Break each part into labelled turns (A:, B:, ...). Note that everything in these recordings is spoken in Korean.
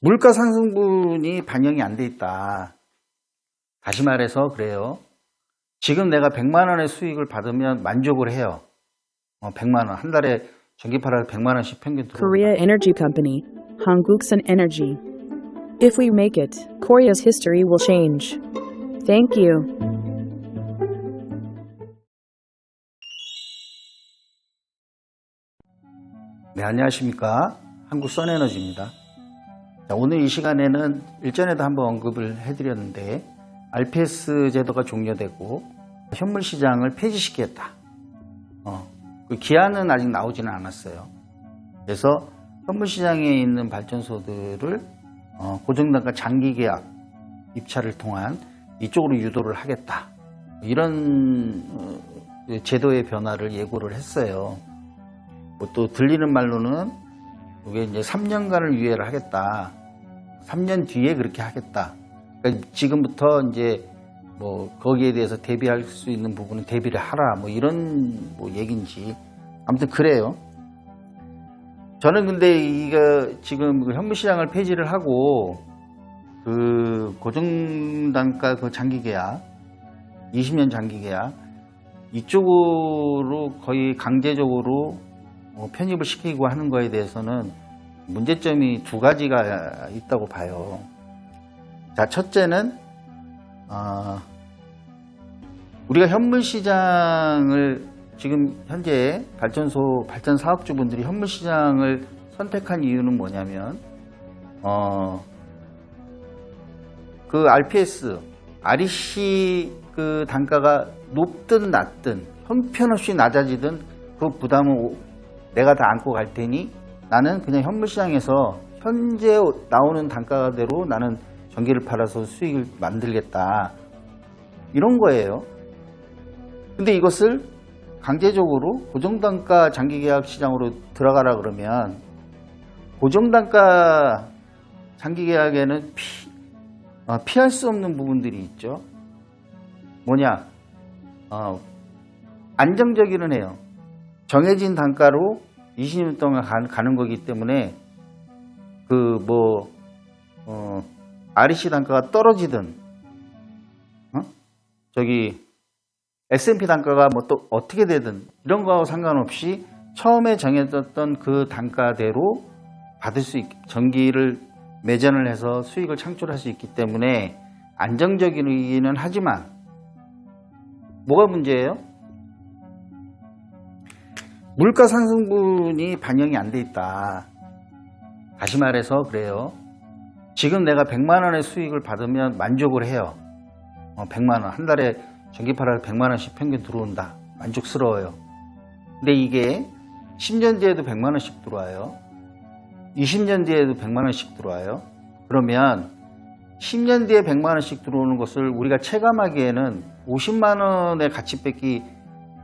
A: 물가 상승분이 반영이 안 돼 있다. 다시 말해서 그래요. 지금 내가 100만 원의 수익을 받으면 만족을 해요. 어, 100만 원. 한 달에 전기파를 100만 원씩 평균 들어.
B: Korea Energy Company, Hanguksan Energy. If we make it, Korea's history will change. Thank you.
A: 네, 안녕하십니까. 한국 선에너지입니다. 자, 오늘 이 시간에는 일전에도 한번 언급을 해드렸는데, RPS 제도가 종료되고, 현물 시장을 폐지시키겠다. 어, 그 기한은 아직 나오지는 않았어요. 그래서 현물 시장에 있는 발전소들을 어, 고정단가 장기 계약 입찰을 통한 이쪽으로 유도를 하겠다. 이런 어, 제도의 변화를 예고를 했어요. 뭐 또 들리는 말로는 이게 이제 3년간을 유예를 하겠다. 3년 뒤에 그렇게 하겠다. 그러니까 지금부터 이제 뭐 거기에 대해서 대비할 수 있는 부분은 대비를 하라. 뭐 이런 뭐 얘기인지 아무튼 그래요. 저는 근데 이거 지금 그 현물 시장을 폐지를 하고 그 고정단가 그 장기 계약 20년 장기 계약 이쪽으로 거의 강제적으로 어, 편입을 시키고 하는 거에 대해서는 문제점이 두 가지가 있다고 봐요. 자, 첫째는 어, 우리가 현물 시장을 지금 현재 발전소 발전 사업주분들이 현물 시장을 선택한 이유는 뭐냐면 어, 그 RPS, REC 그 단가가 높든 낮든 형편없이 낮아지든 그 부담은 오- 내가 다 안고 갈 테니 나는 그냥 현물 시장에서 현재 나오는 단가대로 나는 전기를 팔아서 수익을 만들겠다. 이런 거예요. 근데 이것을 강제적으로 고정단가 장기계약 시장으로 들어가라 그러면 고정단가 장기계약에는 피, 어, 피할 수 없는 부분들이 있죠. 뭐냐? 어, 안정적이는 해요. 정해진 단가로 20년 동안 가, 가는 거기 때문에 그뭐 어, REC 단가가 떨어지든 어? 저기 S&P 단가가 뭐 또 어떻게 되든 이런 거하고 상관없이 처음에 정해졌던 그 단가대로 받을 수 있, 전기를 매전을 해서 수익을 창출할 수 있기 때문에 안정적이기는 하지만 뭐가 문제예요? 물가 상승분이 반영이 안 돼 있다. 다시 말해서 그래요. 지금 내가 100만 원의 수익을 받으면 만족을 해요. 어, 100만 원. 한 달에 전기파를 100만 원씩 평균 들어온다. 만족스러워요. 근데 이게 10년 뒤에도 100만 원씩 들어와요. 20년 뒤에도 100만 원씩 들어와요. 그러면 10년 뒤에 100만 원씩 들어오는 것을 우리가 체감하기에는 50만 원의 가치밖에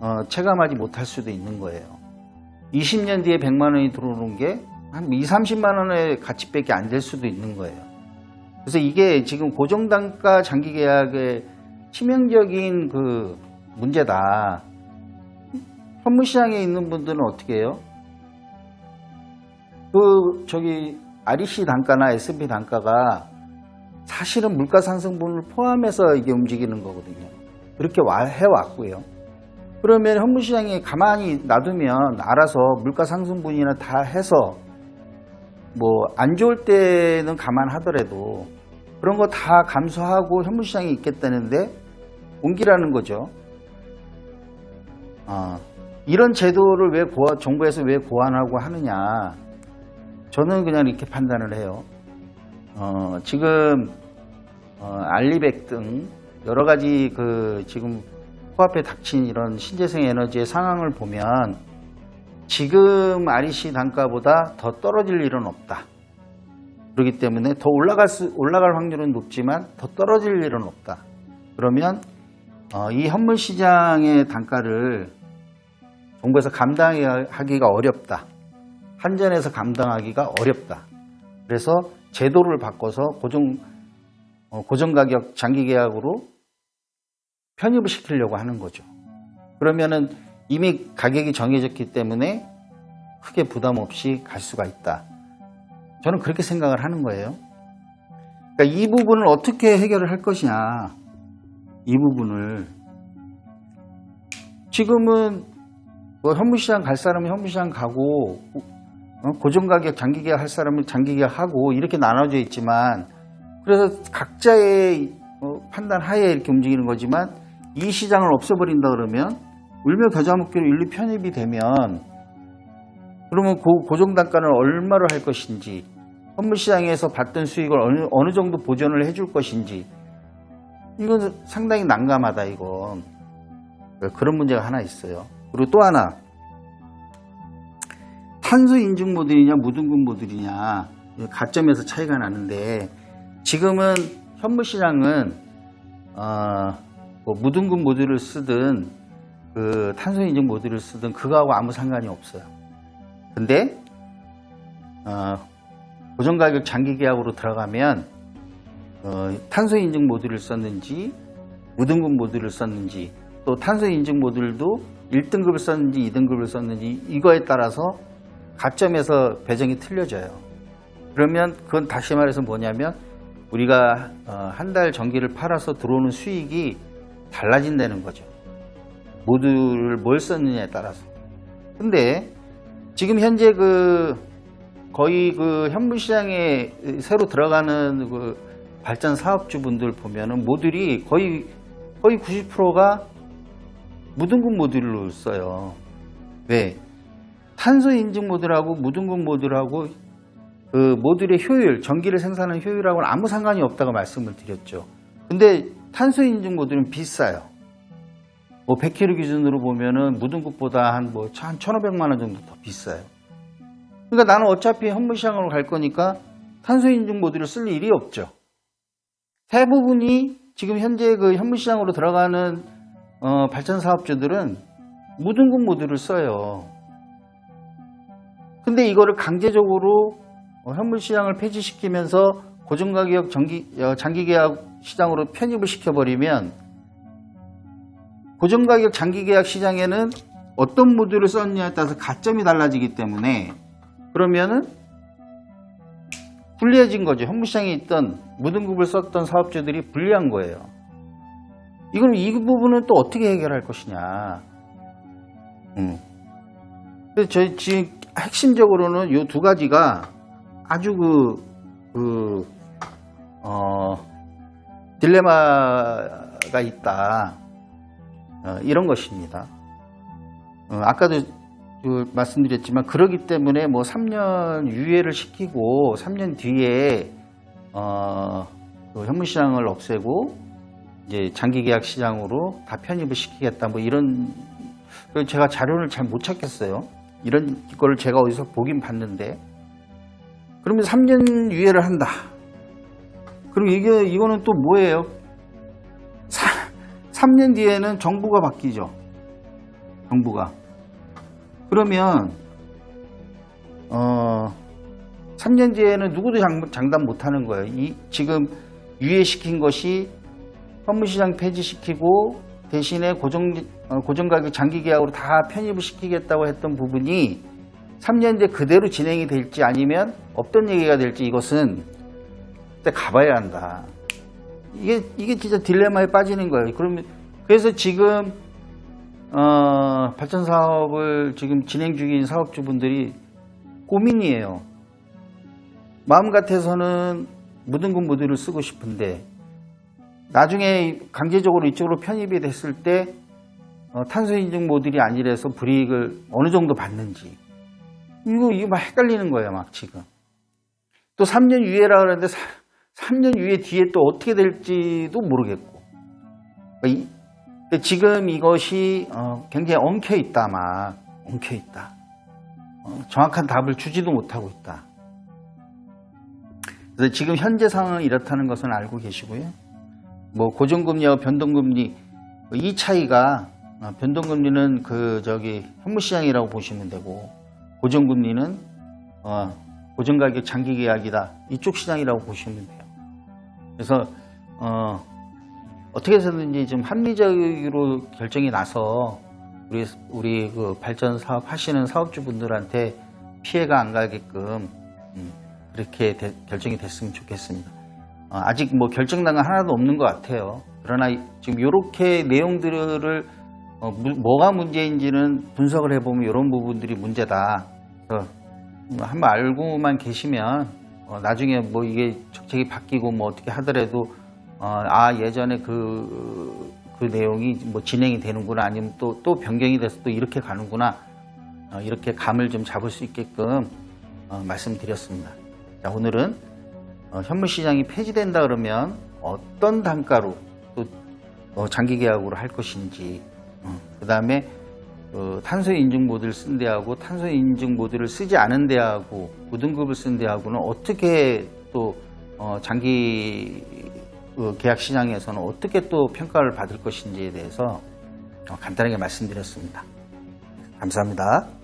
A: 어, 체감하지 못할 수도 있는 거예요. 20년 뒤에 100만 원이 들어오는 게 한 2, 30만 원의 가치밖에 안 될 수도 있는 거예요. 그래서 이게 지금 고정단가 장기 계약의 치명적인 그 문제다. 현물 시장에 있는 분들은 어떻게 해요? 그 저기 REC 단가나 S&P 단가가 사실은 물가 상승분을 포함해서 이게 움직이는 거거든요. 그렇게 와- 해왔고요. 그러면 현물 시장이 가만히 놔두면 알아서 물가 상승분이나 다 해서 뭐 안 좋을 때는 감안하더라도 그런 거 다 감수하고 현물 시장이 있겠다는데 옮기라는 거죠. 아, 이런 제도를 왜 고안- 정부에서 왜 고안하고 하느냐? 저는 그냥 이렇게 판단을 해요. 어, 지금 어, 알리백 등 여러 가지 그 지금 코앞에 닥친 이런 신재생 에너지의 상황을 보면 지금 REC 단가보다 더 떨어질 일은 없다. 그렇기 때문에 더 올라갈 수, 올라갈 확률은 높지만 더 떨어질 일은 없다. 그러면 어, 이 현물 시장의 단가를 정부에서 감당하기가 어렵다. 한전에서 감당하기가 어렵다. 그래서 제도를 바꿔서 고정 어, 고정 가격 장기 계약으로 편입을 시키려고 하는 거죠. 그러면은 이미 가격이 정해졌기 때문에 크게 부담 없이 갈 수가 있다. 저는 그렇게 생각을 하는 거예요. 그러니까 이 부분을 어떻게 해결을 할 것이냐. 이 부분을. 지금은 뭐 현무시장 갈 사람은 현무시장 가고 어, 고정 가격 장기 계약 할 사람은 장기 계약 하고 이렇게 나눠져 있지만 그래서 각자의 어, 판단 하에 이렇게 움직이는 거지만 이 시장을 없애버린다 그러면 울며 겨자 먹기로 인류 편입이 되면 그러면 그 고정 단가는 얼마를 할 것인지 현물시장에서 받던 수익을 어느, 어느 정도 보전을 해줄 것인지 이건 상당히 난감하다 이건 그런 문제가 하나 있어요. 그리고 또 하나 탄소 인증 모델이냐 무등급 모델이냐 가점에서 차이가 나는데 지금은 현물 시장은 어, 뭐 무등급 모델을 쓰든 그 탄소 인증 모델을 쓰든 그거하고 아무 상관이 없어요. 근데 어, 고정 가격 장기 계약으로 들어가면 어, 탄소 인증 모듈을 썼는지 무등급 모듈을 썼는지 또 탄소 인증 모듈도 1등급을 썼는지 2등급을 썼는지 이거에 따라서 가점에서 배정이 틀려져요. 그러면 그건 다시 말해서 뭐냐면 우리가 어, 한달 전기를 팔아서 들어오는 수익이 달라진다는 거죠. 모듈을 뭘 썼느냐에 따라서. 근데 지금 현재 그 거의 그 현물 시장에 새로 들어가는 그 발전 사업주분들 보면은 모듈이 거의 거의 90%가 무등급 모듈로 써요. 왜? 탄소 인증 모듈하고 무등급 모듈하고 그 모듈의 효율, 전기를 생산하는 효율하고는 아무 상관이 없다고 말씀을 드렸죠. 근데 탄소 인증 모듈은 비싸요. 뭐 100kg 기준으로 보면은 무등급보다 한뭐 1,500만 원 정도 더 비싸요. 그러니까 나는 어차피 현무시장으로 갈 거니까 탄소 인증 모듈을 쓸 일이 없죠. 대부분이 지금 현재 그 현무시장으로 들어가는 어, 발전 사업주들은 무등급 모듈을 써요. 근데 이거를 강제적으로 어, 현물시장을 폐지시키면서 고정가격 어, 장기 계약 시장으로 편입을 시켜버리면 고정가격 장기계약 시장에는 어떤 모듈을 썼느냐에 따라서 가점이 달라지기 때문에 그러면은 불리해진 거죠. 현무시장에 있던 무등급을 썼던 사업주들이 불리한 거예요. 이걸 이 부분은 또 어떻게 해결할 것이냐. 음. 그래서 저희 지금 핵심적으로는 이 두 가지가 아주 그, 그, 어, 딜레마가 있다. 어, 이런 것입니다. 어, 아까도 그 말씀드렸지만 그러기 때문에 뭐 3년 유예를 시키고 3년 뒤에 어, 그 현무시장을 없애고 이제 장기계약 시장으로 다 편입을 시키겠다 뭐 이런 그 제가 자료를 잘 못 찾겠어요. 이런 거를 제가 어디서 보긴 봤는데 그러면 3년 유예를 한다. 그럼 이게 이거는 또 뭐예요? 3 년 뒤에는 정부가 바뀌죠. 정부가. 그러면 어 3년 뒤에는 누구도 장, 장담 못 하는 거예요. 이 지금 유예시킨 것이 현무시장 폐지시키고 대신에 고정 어, 고정가격 장기 계약으로 다 편입을 시키겠다고 했던 부분이 3년 뒤에 그대로 진행이 될지 아니면 없던 얘기가 될지 이것은 그 때 가봐야 한다. 이게 이게 진짜 딜레마에 빠지는 거예요. 그러면 그래서 지금 어, 발전 사업을 지금 진행 중인 사업주분들이 고민이에요. 마음 같아서는 무등급 모듈을 쓰고 싶은데 나중에 강제적으로 이쪽으로 편입이 됐을 때 어, 탄소 인증 모듈이 아니라서 불이익을 어느 정도 받는지 이거 이거 막 헷갈리는 거예요, 막 지금. 또 3년 유예라 그러는데 3년 유예 뒤에 또 어떻게 될지도 모르겠고. 지금 이것이 어, 굉장히 엉켜 있다, 막 엉켜 있다. 어, 정확한 답을 주지도 못하고 있다. 그래서 지금 현재 상황은 이렇다는 것은 알고 계시고요. 뭐 고정금리와 변동금리 이 차이가 어, 변동금리는 그 저기 현무시장이라고 보시면 되고 고정금리는 어, 고정가격 장기 계약이다 이쪽 시장이라고 보시면 돼요. 그래서 어, 어떻게 해서든지 좀 합리적으로 결정이 나서 우리 우리 그 발전 사업 하시는 사업주분들한테 피해가 안 가게끔 음, 그렇게 되- 결정이 됐으면 좋겠습니다. 어, 아직 뭐 결정난 건 하나도 없는 것 같아요. 그러나 이- 지금 이렇게 내용들을 어, 무- 뭐가 문제인지는 분석을 해보면 이런 부분들이 문제다. 그래서 한번 알고만 계시면 어, 나중에 뭐 이게 정책이 바뀌고 뭐 어떻게 하더라도 어, 아 예전에 그, 그 내용이 뭐 진행이 되는구나 아니면 또, 또 변경이 돼서 또 이렇게 가는구나 어, 이렇게 감을 좀 잡을 수 있게끔 어, 말씀드렸습니다. 자, 오늘은 어, 현물 시장이 폐지된다 그러면 어떤 단가로 또 어, 장기 계약으로 할 것인지 그 다음에 탄소 인증 모드를 쓴 데하고 탄소 인증 모드를 쓰지 않은 데하고 고등급을 쓴 데하고는 어떻게 또 어, 장기 어, 계약 시장에서는 어떻게 또 평가를 받을 것인지에 대해서 어, 간단하게 말씀드렸습니다. 감사합니다.